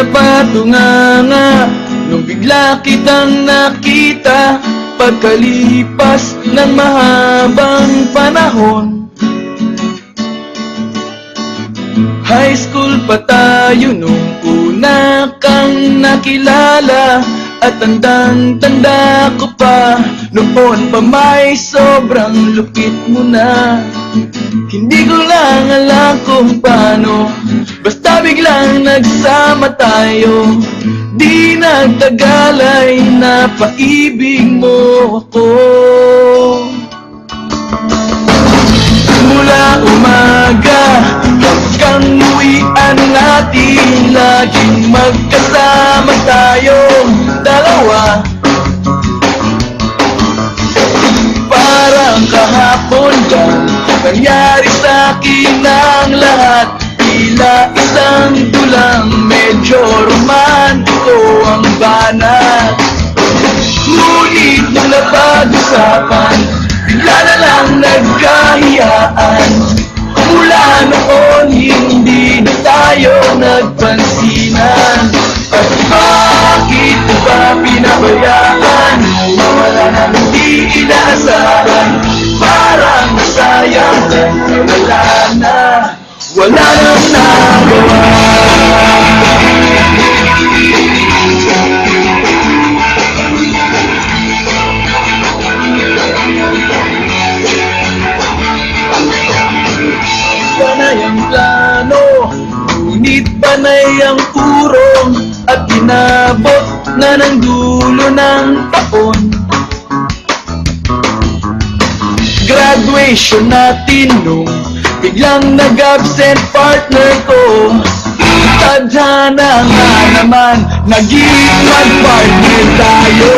Napatunganga Nung bigla kitang nakita Pagkalipas ng mahabang panahon. High school pa tayo nung una kang nakilala At tandang-tanda ko pa. Noon pa may sobrang lupit mo na. Hindi ko lang alam kung paano Basta biglang nagsama tayo Di nagtagal ay napaibig mo ako. Mula umaga hanggang uwian natin Laging magkasama tayong dalawa. Parang kahapon lang Nangyari sa akin ang lahat Tila isang tulang Medyo romantiko ang banat. Ngunit nung napag-usapan Bigla na lang nagkahiyaan. Mula noon hindi na tayo nagpansinan. At bakit ba pinabayaan? Mawala na hindi inaasahan. Parang masayang wala na Wala nang nagawa. Panay ang plano. Ngunit panay ang urong At inabot na ng dulo ng taon? Graduation natin nung Biglang nag-absent partner ko. Tadhana nga naman Naging mag-partner tayo.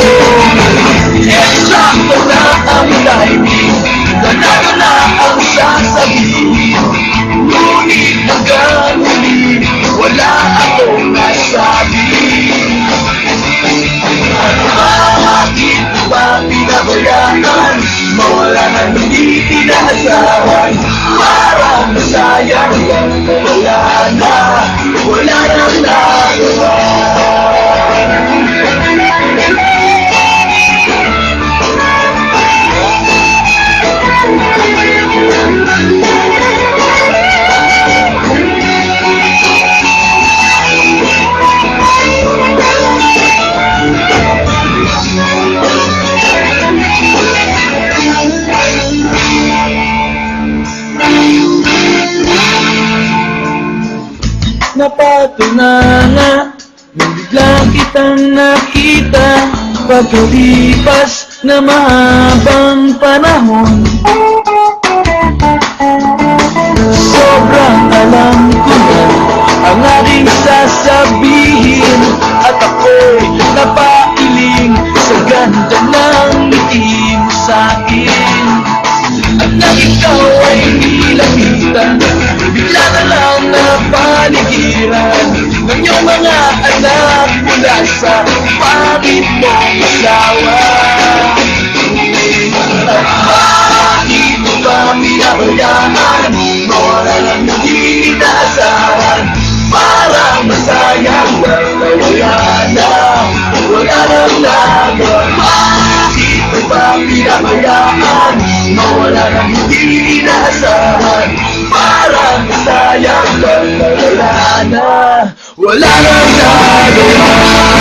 Eksakto na ang timing Wala ko na ang sasabihin. Ngunit hanggang huli Wala akong nasabi. At bakit mo ba pinabayaan? Mawala na hindi inaasahan Parang masayang wala na Wala nang nagawa Napatunanga Nung bigla kitang nakita Pagkalipas na mahabang panahon. Sobrang alam ko na Ang aking sasabihin At ako'y napailing Sa ganda ng ngiti mo sa'kin At nang ikaw ay nilapitan Bigla na lang napaligiran Ng iyong mga anak mula sa pangit mong asawa. At bakit mo ba pinabayaan Mawala lang hindi inaasahan. Parang masayang wala na Wala nang nagawa Bakit mo ba pinabayaan Mawala lang hindi inaasahan na. Wala nang nagawa